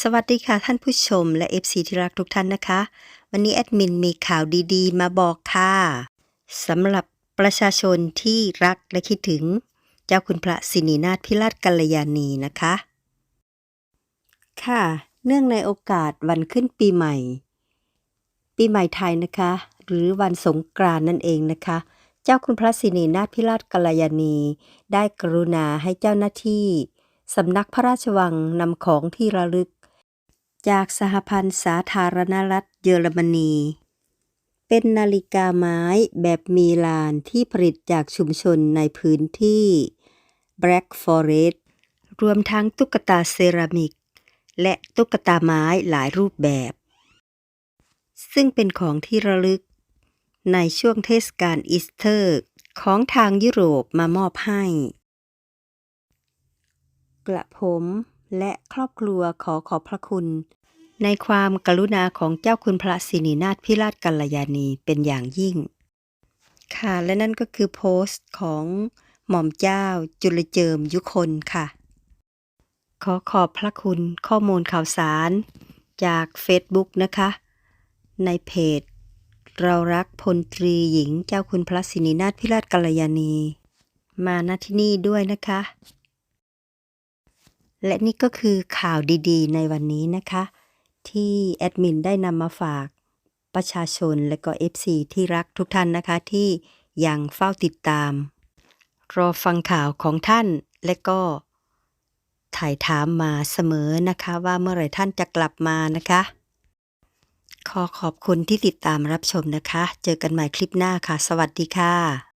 สวัสดีค่ะท่านผู้ชมและ FC ที่รักทุกท่านนะคะ วันนี้แอดมินมีข่าวดีๆ มาบอกค่ะสำหรับประชาชนที่รักและคิดถึง เจ้าคุณพระสินีนาถพิราชกัลยาณีนะคะ ค่ะ เนื่องในโอกาสวันขึ้นปีใหม่ ปีใหม่ไทยนะคะ หรือวันสงกรานนั่นเองนะคะ เจ้าคุณพระสินีนาถพิราชกัลยาณี ได้กรุณาให้เจ้าหน้าที่สำนักพระราชวังนำของที่ระลึก จากสหพันธ์สาธารณรัฐเยอรมนี เป็นนาฬิกาไม้แบบมีลานที่ผลิตจากชุมชนในพื้นที่ Black Forest รวมทั้งตุ๊กตาเซรามิก และตุ๊กตาไม้หลายรูปแบบ ซึ่งเป็นของที่ระลึก ในช่วงเทศกาลอีสเตอร์ของทางยุโรปมามอบให้ กระผม และครอบครัวขอขอบพระคุณ ในความกรุณาของเจ้าคุณพระสินีนาถพิราชกัลยาณีเป็นอย่างยิ่ง ค่ะและนั่นก็คือโพสต์ของหม่อมเจ้าจุลเจิมยุคนค่ะ ขอขอบพระคุณข้อมูลข่าวสาร จาก Facebook นะคะ ในเพจ เรารักพลตรีหญิงเจ้าคุณพระสินีนาถพิราชกัลยาณี มาณที่นี่ด้วยนะคะ และนี่ก็คือข่าวดีๆ ในวันนี้นะคะ ที่แอดมินได้นำมาฝากประชาชนและก็ FC ที่รักทุกท่านนะคะที่ยังเฝ้าติดตาม รอฟังข่าวของท่านและก็ถ่ายถามมาเสมอนะคะว่าเมื่อไหร่ท่านจะกลับมานะคะ ขอขอบคุณที่ติดตามรับชมนะคะ เจอกันใหม่คลิปหน้าค่ะ สวัสดีค่ะ